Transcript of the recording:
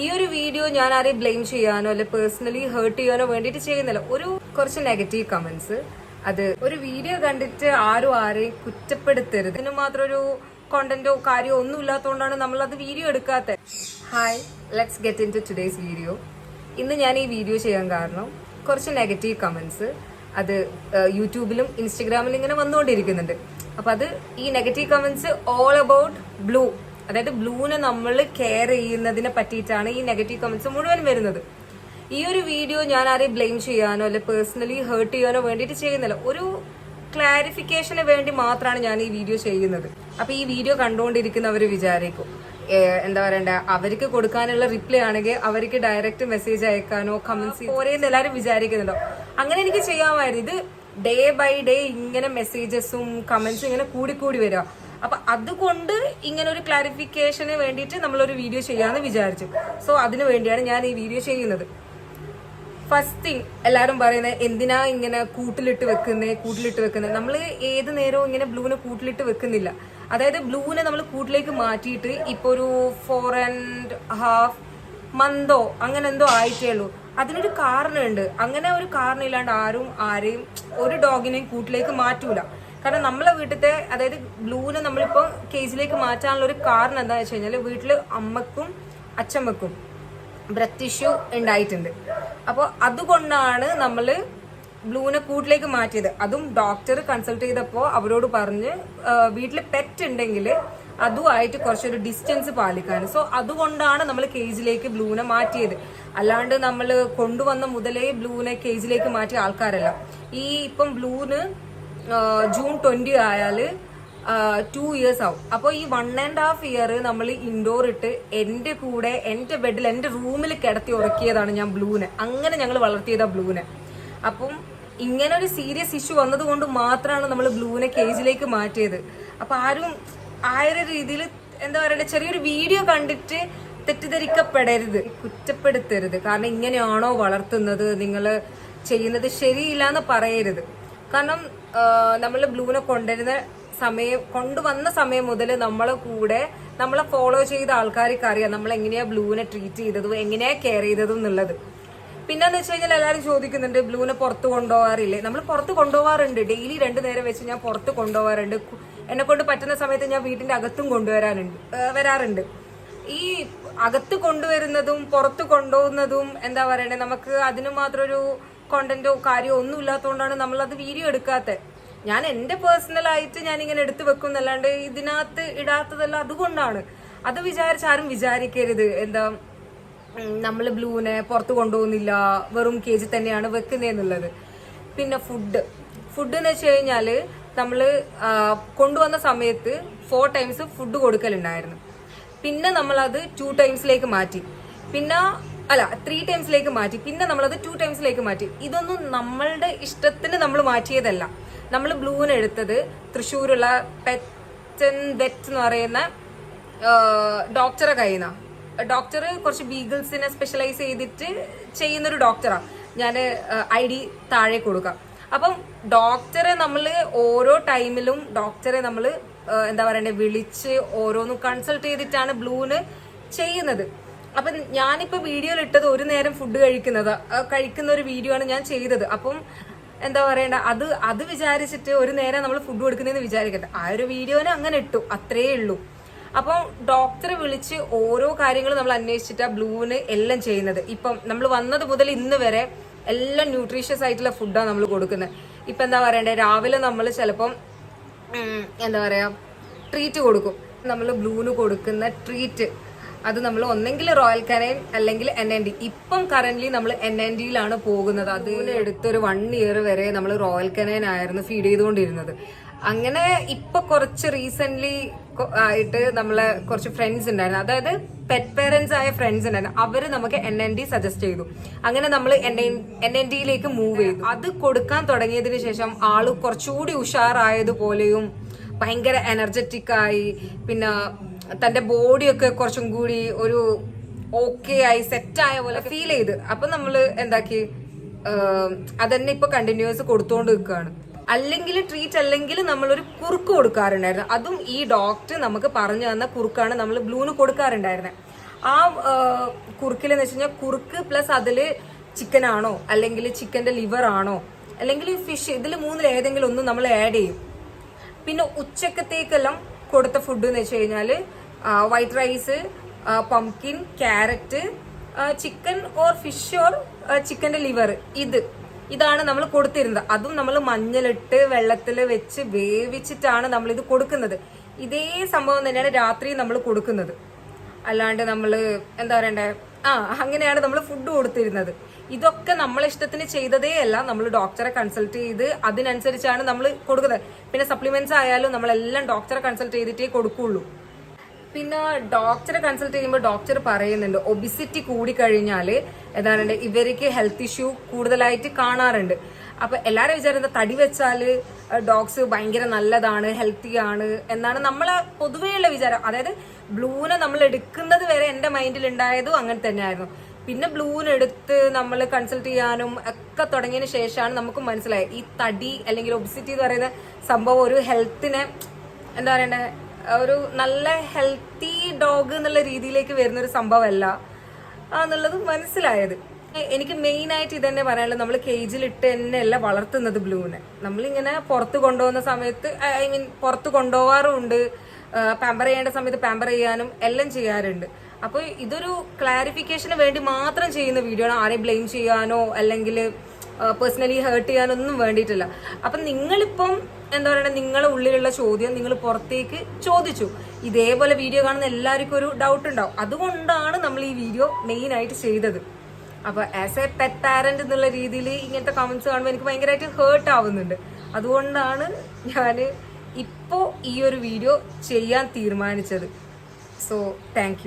ഈ ഒരു വീഡിയോ ഞാൻ ആരെയും ബ്ലെയിം ചെയ്യാനോ അല്ലെ പേഴ്സണലി ഹേർട്ട് ചെയ്യാനോ വേണ്ടിയിട്ട് ചെയ്യുന്നില്ല. ഒരു കുറച്ച് നെഗറ്റീവ് കമന്റ്സ് അത് ഒരു വീഡിയോ കണ്ടിട്ട് ആരും ആരെയും കുറ്റപ്പെടുത്തരുത്. ഇതിന് മാത്രം ഒരു കോണ്ടന്റോ കാര്യമോ ഒന്നും ഇല്ലാത്തതുകൊണ്ടാണ് നമ്മൾ അത് വീഡിയോ എടുക്കാത്തത് hi let's get into today's video ഇന്ന് ഞാൻ ഈ വീഡിയോ ചെയ്യാൻ കാരണം കുറച്ച് നെഗറ്റീവ് കമന്റ്സ് അത് യൂട്യൂബിലും ഇൻസ്റ്റഗ്രാമിലും ഇങ്ങനെ വന്നുകൊണ്ടിരിക്കുന്നുണ്ട്. അപ്പൊ അത് ഈ negative comments all about Blue അതായത് ബ്ലൂവിനെ നമ്മൾ കെയർ ചെയ്യുന്നതിനെ പറ്റിയിട്ടാണ് ഈ നെഗറ്റീവ് കമന്റ്സ് മുഴുവൻ വരുന്നത്. ഈ ഒരു വീഡിയോ ഞാൻ ആരെയും ബ്ലെയിം ചെയ്യാനോ അല്ലെ പേഴ്സണലി ഹേർട്ട് ചെയ്യാനോ വേണ്ടിയിട്ട് ചെയ്യുന്നില്ല. ഒരു ക്ലാരിഫിക്കേഷന് വേണ്ടി മാത്രമാണ് ഞാൻ ഈ വീഡിയോ ചെയ്യുന്നത്. അപ്പൊ ഈ വീഡിയോ കണ്ടുകൊണ്ടിരിക്കുന്നവർ വിചാരിക്കും എന്താ പറയണ്ട അവർക്ക് കൊടുക്കാനുള്ള റിപ്ലൈ ആണെങ്കിൽ അവർക്ക് ഡയറക്റ്റ് മെസ്സേജ് അയക്കാനോ കമന്റ്സ് ഓരോന്ന് എല്ലാവരും വിചാരിക്കുന്നുണ്ടോ? അങ്ങനെ എനിക്ക് ചെയ്യാമായിരുന്നു. ഇത് ഡേ ബൈ ഡേ ഇങ്ങനെ മെസ്സേജസും കമന്റ്സും ഇങ്ങനെ കൂടി കൂടി വരിക. അപ്പൊ അതുകൊണ്ട് ഇങ്ങനെ ഒരു ക്ലാരിഫിക്കേഷന് വേണ്ടിയിട്ട് നമ്മളൊരു വീഡിയോ ചെയ്യാന്ന് വിചാരിച്ചു. സോ അതിനു വേണ്ടിയാണ് ഞാൻ ഈ വീഡിയോ ചെയ്യുന്നത്. ഫസ്റ്റ് തിങ് എല്ലാവരും പറയുന്നത് എന്തിനാ ഇങ്ങനെ കൂട്ടിലിട്ട് വെക്കുന്നേ കൂട്ടിലിട്ട് വെക്കുന്നത് നമ്മൾ ഏത് നേരവും ഇങ്ങനെ ബ്ലൂവിനെ കൂട്ടിലിട്ട് വെക്കുന്നില്ല. അതായത് ബ്ലൂവിനെ നമ്മൾ കൂട്ടിലേക്ക് മാറ്റിയിട്ട് ഇപ്പൊ ഒരു ഫോർ ആൻഡ് ഹാഫ് മന്തോ അങ്ങനെ എന്തോ ആയിട്ടേ ഉള്ളൂ. അതിനൊരു കാരണമുണ്ട്. അങ്ങനെ ഒരു കാരണം ഇല്ലാണ്ട് ആരും ആരെയും ഒരു ഡോഗിനെയും കൂട്ടിലേക്ക് മാറ്റൂല. കാരണം നമ്മളെ വീട്ടിലത്തെ അതായത് ബ്ലൂവിനെ നമ്മളിപ്പോൾ കേജിലേക്ക് മാറ്റാനുള്ള ഒരു കാരണം എന്താണെന്ന് വെച്ച് കഴിഞ്ഞാൽ വീട്ടിൽ അമ്മക്കും അച്ഛമ്മക്കും ബ്രത്ത് ഇഷ്യൂ ഉണ്ടായിട്ടുണ്ട്. അപ്പോൾ അതുകൊണ്ടാണ് നമ്മൾ ബ്ലൂവിനെ കൂട്ടിലേക്ക് മാറ്റിയത്. അതും ഡോക്ടർ കൺസൾട്ട് ചെയ്തപ്പോൾ അവരോട് പറഞ്ഞ് വീട്ടിൽ പെറ്റ് ഉണ്ടെങ്കിൽ അതുമായിട്ട് കുറച്ചൊരു ഡിസ്റ്റൻസ് പാലിക്കാൻ. സോ അതുകൊണ്ടാണ് നമ്മൾ കേജിലേക്ക് ബ്ലൂവിനെ മാറ്റിയത്. അല്ലാണ്ട് നമ്മൾ കൊണ്ടുവന്ന മുതലേ ബ്ലൂവിനെ കേജിലേക്ക് മാറ്റിയ ആൾക്കാരല്ല. ഈ ഇപ്പം ബ്ലൂവിന് ജൂൺ ട്വന്റി ആയാൽ ടു ഇയേഴ്സ് ആവും. അപ്പോൾ ഈ വൺ ആൻഡ് ഹാഫ് ഇയർ നമ്മൾ ഇൻഡോർ ഇട്ട് എന്റെ കൂടെ എന്റെ ബെഡിൽ എന്റെ റൂമിൽ കിടത്തി ഉറക്കിയതാണ് ഞാൻ ബ്ലൂവിനെ അങ്ങനെ ഞങ്ങൾ വളർത്തിയതാ ബ്ലൂവിനെ അപ്പം ഇങ്ങനെ ഒരു സീരിയസ് ഇഷ്യൂ വന്നതുകൊണ്ട് മാത്രമാണ് നമ്മൾ ബ്ലൂവിനെ കേജിലേക്ക് മാറ്റിയത്. അപ്പൊ ആരും ആ ഒരു രീതിയിൽ എന്താ പറയുക ചെറിയൊരു വീഡിയോ കണ്ടിട്ട് തെറ്റിദ്ധരിക്കപ്പെടരുത് കുറ്റപ്പെടുത്തരുത്. കാരണം ഇങ്ങനെയാണോ വളർത്തുന്നത് നിങ്ങൾ ചെയ്യുന്നത് ശരിയില്ല എന്ന് പറയരുത്. കാരണം നമ്മൾ ബ്ലൂനെ കൊണ്ടുവരുന്ന സമയം കൊണ്ടുവന്ന സമയം മുതൽ നമ്മളെ കൂടെ നമ്മളെ ഫോളോ ചെയ്ത ആൾക്കാർക്ക് അറിയാം നമ്മൾ എങ്ങനെയാ ബ്ലൂവിനെ ട്രീറ്റ് ചെയ്തതും എങ്ങനെയാ കെയർ ചെയ്തതും എന്നുള്ളത്. പിന്നെന്ന് വെച്ച് കഴിഞ്ഞാൽ എല്ലാവരും ചോദിക്കുന്നുണ്ട് ബ്ലൂനെ പുറത്ത് കൊണ്ടുപോകാറില്ലേ? നമ്മൾ പുറത്ത് കൊണ്ടുപോകാറുണ്ട്. ഡെയിലി രണ്ടു നേരം വെച്ച് ഞാൻ പുറത്ത് കൊണ്ടുപോകാറുണ്ട്. എന്നെ കൊണ്ട് പറ്റുന്ന സമയത്ത് ഞാൻ വീട്ടിന്റെ അകത്തും കൊണ്ടുവരാനുണ്ട് വരാറുണ്ട്. ഈ അകത്ത് കൊണ്ടുവരുന്നതും പുറത്ത് കൊണ്ടുപോകുന്നതും എന്താ പറയണേ? നമുക്ക് അതിന് മാത്രം ഒരു കോണ്ടന്റോ കാര്യമോ ഒന്നും ഇല്ലാത്തതുകൊണ്ടാണ് നമ്മൾ അത് വീഡിയോ എടുക്കാത്തത് ഞാൻ എന്റെ പേഴ്സണൽ ആയിട്ട് ഞാൻ ഇങ്ങനെ എടുത്തു വെക്കും എന്നല്ലാണ്ട് ഇതിനകത്ത് ഇടാത്തതല്ല അതുകൊണ്ടാണ്. അത് വിചാരിച്ച് ആരും വിചാരിക്കരുത്. എന്താ നമ്മൾ ബ്ലൂവിനെ പുറത്ത് കൊണ്ടുപോകുന്നില്ല വെറും കേജിൽ തന്നെയാണ് വെക്കുന്നതെന്നുള്ളത് പിന്നെ ഫുഡ് ഫുഡ് എന്ന് വെച്ച് കഴിഞ്ഞാൽ നമ്മൾ കൊണ്ടുവന്ന സമയത്ത് ഫോർ ടൈംസ് ഫുഡ് കൊടുക്കലുണ്ടായിരുന്നു. പിന്നെ നമ്മളത് ടു ടൈംസിലേക്ക് മാറ്റി. പിന്നെ അല്ല ത്രീ ടൈംസിലേക്ക് മാറ്റി. പിന്നെ നമ്മളത് ടു ടൈംസിലേക്ക് മാറ്റി. ഇതൊന്നും നമ്മളുടെ ഇഷ്ടത്തിന് നമ്മൾ മാറ്റിയതല്ല. നമ്മൾ ബ്ലൂവിന് എടുത്തത് തൃശ്ശൂരുള്ള പെറ്റൻ വെറ്റ് എന്ന് പറയുന്ന ഡോക്ടറെ കയ്യിൽ നിന്നാണ് ഡോക്ടർ കുറച്ച് ബീഗിൾസിനെ സ്പെഷ്യലൈസ് ചെയ്തിട്ട് ചെയ്യുന്നൊരു ഡോക്ടറാണ് ഞാൻ ഐ ഡി താഴെ കൊടുക്കാം. അപ്പം ഡോക്ടറെ നമ്മൾ ഓരോ ടൈമിലും ഡോക്ടറെ നമ്മൾ എന്താ പറയണ്ടേ വിളിച്ച് ഓരോന്നും കൺസൾട്ട് ചെയ്തിട്ടാണ് ബ്ലൂന് ചെയ്യുന്നത്. അപ്പം ഞാനിപ്പോൾ വീഡിയോയിൽ ഇട്ടത് ഒരു നേരം ഫുഡ് കഴിക്കുന്നത് കഴിക്കുന്ന ഒരു വീഡിയോ ആണ് ഞാൻ ചെയ്തത്. അപ്പം എന്താ പറയണ്ട അത് അത് വിചാരിച്ചിട്ട് ഒരു നേരം നമ്മൾ ഫുഡ് കൊടുക്കുന്നതെന്ന് വിചാരിക്കട്ടെ ആ ഒരു വീഡിയോനെ അങ്ങനെ ഇട്ടു അത്രയേ ഉള്ളൂ. അപ്പം ഡോക്ടറെ വിളിച്ച് ഓരോ കാര്യങ്ങളും നമ്മൾ അന്വേഷിച്ചിട്ടാ ബ്ലൂവിന് എല്ലാം ചെയ്യുന്നത്. ഇപ്പം നമ്മൾ വന്നത് മുതൽ ഇന്ന് വരെ എല്ലാം ന്യൂട്രീഷ്യസ് ആയിട്ടുള്ള ഫുഡാണ് നമ്മൾ കൊടുക്കുന്നത്. ഇപ്പം എന്താ പറയണ്ടേ? രാവിലെ നമ്മൾ ചിലപ്പം എന്താ പറയുക ട്രീറ്റ് കൊടുക്കും. നമ്മൾ ബ്ലൂവിന് കൊടുക്കുന്ന ട്രീറ്റ് അത് നമ്മൾ ഒന്നെങ്കിൽ റോയൽ കനൈൻ അല്ലെങ്കിൽ എൻ എൻ ഡി ഇപ്പം കറന്റ് നമ്മൾ എൻ എൻ ഡിയിലാണ് പോകുന്നത്. അതിന് എടുത്തൊരു വൺ ഇയർ വരെ നമ്മൾ റോയൽ കനൈൻ ആയിരുന്നു ഫീഡ് ചെയ്തുകൊണ്ടിരുന്നത്. അങ്ങനെ ഇപ്പൊ കുറച്ച് റീസെന്റ് ആയിട്ട് നമ്മളെ കുറച്ച് ഫ്രണ്ട്സ് ഉണ്ടായിരുന്നു അതായത് പെറ്റ് പേരൻസ് ആയ ഫ്രണ്ട്സ് ഉണ്ടായിരുന്നു അവർ നമുക്ക് എൻ എൻ ഡി സജസ്റ്റ് ചെയ്തു. അങ്ങനെ നമ്മൾ എൻ എൻ ഡിയിലേക്ക് മൂവ് ചെയ്തു. അത് കൊടുക്കാൻ തുടങ്ങിയതിന് ശേഷം ആൾ കുറച്ചുകൂടി ഉഷാറായതുപോലെയും ഭയങ്കര എനർജറ്റിക് ആയി പിന്നെ തന്റെ ബോഡിയൊക്കെ കുറച്ചും കൂടി ഒരു ഓക്കെ ആയി സെറ്റ് ആയ പോലെ ഫീൽ ചെയ്ത്. അപ്പൊ നമ്മൾ എന്താക്കി അതന്നെ ഇപ്പൊ കണ്ടിന്യൂസ് കൊടുത്തോണ്ട് നിൽക്കുകയാണ് അല്ലെങ്കിൽ ട്രീറ്റ് അല്ലെങ്കിൽ നമ്മളൊരു കുറുക്ക് കൊടുക്കാറുണ്ടായിരുന്നു. അതും ഈ ഡോക്ടർ നമുക്ക് പറഞ്ഞു തന്ന കുറുക്കാണ് നമ്മൾ ബ്ലൂന് കൊടുക്കാറുണ്ടായിരുന്നത് ആ കുറുക്കിൽ എന്ന് വെച്ച് കഴിഞ്ഞാൽ കുറുക്ക് പ്ലസ് അതിൽ ചിക്കൻ ആണോ? അല്ലെങ്കിൽ ചിക്കന്റെ ലിവർ ആണോ? അല്ലെങ്കിൽ ഫിഷ് ഇതിൽ മൂന്നിൽ ഏതെങ്കിലും ഒന്ന് നമ്മൾ ആഡ് ചെയ്യും. പിന്നെ ഉച്ചക്കത്തേക്കെല്ലാം കൊടുത്ത ഫുഡ് എന്ന് വെച്ച് കഴിഞ്ഞാൽ white rice pumpkin carrot chicken or fish or ചിക്കന്റെ ലിവർ ഇത്. ഇതാണ് നമ്മൾ കൊടുത്തിരുന്നത്. അതും നമ്മൾ മഞ്ഞളിട്ട് വെള്ളത്തിൽ വെച്ച് വേവിച്ചിട്ടാണ് നമ്മൾ ഇത് കൊടുക്കുന്നത്. ഇതേ സംഭവം തന്നെയാണ് രാത്രി നമ്മൾ കൊടുക്കുന്നത്. അല്ലാണ്ട് നമ്മൾ എന്താ പറയണ്ടേ? ആ അങ്ങനെയാണ് നമ്മൾ ഫുഡ് കൊടുത്തിരുന്നത്. ഇതൊക്കെ നമ്മളെ ഇഷ്ടത്തിന് ചെയ്തതേ അല്ല. നമ്മൾ ഡോക്ടറെ കൺസൾട്ട് ചെയ്ത് അതിനനുസരിച്ചാണ് നമ്മൾ കൊടുക്കുന്നത്. പിന്നെ സപ്ലിമെന്റ്സ് ആയാലും നമ്മളെല്ലാം ഡോക്ടറെ കൺസൾട്ട് ചെയ്തിട്ടേ കൊടുക്കുള്ളൂ. പിന്നെ ഡോക്ടറെ കൺസൾട്ട് ചെയ്യുമ്പോൾ ഡോക്ടർ പറയുന്നുണ്ട് ഒബിസിറ്റി കൂടിക്കഴിഞ്ഞാൽ ഏതാണ്ട് ഇവർക്ക് ഹെൽത്ത് ഇഷ്യൂ കൂടുതലായിട്ട് കാണാറുണ്ട്. അപ്പൊ എല്ലാരും വിചാരിക്കുന്നത് തടി വെച്ചാൽ ഡോഗ്സ് ഭയങ്കര നല്ലതാണ് ഹെൽത്തി ആണ് എന്നാണ് നമ്മളെ പൊതുവെയുള്ള വിചാരം. അതായത് ബ്ലൂവിനെ നമ്മൾ എടുക്കുന്നത് വരെ എന്റെ മൈൻഡിൽ ഉണ്ടായതും അങ്ങനെ തന്നെയായിരുന്നു. പിന്നെ ബ്ലൂവിന് എടുത്ത് നമ്മൾ കൺസൾട്ട് ചെയ്യാനും ഒക്കെ തുടങ്ങിയതിന് ശേഷമാണ് നമുക്ക് മനസ്സിലായത്. ഈ തടി അല്ലെങ്കിൽ ഒബിസിറ്റി എന്ന് പറയുന്ന സംഭവം ഒരു ഹെൽത്തിനെ എന്താ പറയണ്ടേ ഒരു നല്ല ഹെൽത്തി ഡോഗ് എന്നുള്ള രീതിയിലേക്ക് വരുന്ന ഒരു സംഭവമല്ല എന്നുള്ളത് മനസ്സിലായത്. എനിക്ക് മെയിൻ ആയിട്ട് ഇത് തന്നെ പറയാനുള്ളത് നമ്മൾ കേജിലിട്ട് തന്നെയല്ല വളർത്തുന്നത് ബ്ലൂവിനെ നമ്മളിങ്ങനെ പുറത്ത് കൊണ്ടുപോകുന്ന സമയത്ത് ഐ മീൻ പുറത്ത് കൊണ്ടുപോകാറുണ്ട്. പാമ്പർ ചെയ്യേണ്ട സമയത്ത് പാമ്പർ ചെയ്യാനും എല്ലാം ചെയ്യാറുണ്ട്. അപ്പോൾ ഇതൊരു ക്ലാരിഫിക്കേഷന് വേണ്ടി മാത്രം ചെയ്യുന്ന വീഡിയോ ആണ്. ആരെയും ബ്ലെയിം ചെയ്യാനോ അല്ലെങ്കിൽ പേഴ്സണലി ഹേർട്ട് ചെയ്യാനൊന്നും വേണ്ടിയിട്ടില്ല. അപ്പം നിങ്ങളിപ്പം എന്താ പറയുക നിങ്ങളുടെ ഉള്ളിലുള്ള ചോദ്യം നിങ്ങൾ പുറത്തേക്ക് ചോദിച്ചു. ഇതേപോലെ വീഡിയോ കാണുന്ന എല്ലാവർക്കും ഒരു ഡൗട്ട് ഉണ്ടാവും. അതുകൊണ്ടാണ് നമ്മൾ ഈ വീഡിയോ മെയിൻ ആയിട്ട് ചെയ്തത്. അപ്പൊ ആസ് എ പെറ്റ് പാരന്റ് എന്നുള്ള രീതിയിൽ ഇങ്ങനത്തെ കമന്റ്സ് കാണുമ്പോൾ എനിക്ക് ഭയങ്കരമായിട്ട് ഹേർട്ട് ആവുന്നുണ്ട്. അതുകൊണ്ടാണ് ഞാൻ ഇപ്പോൾ ഈ ഒരു വീഡിയോ ചെയ്യാൻ തീരുമാനിച്ചത്. So thank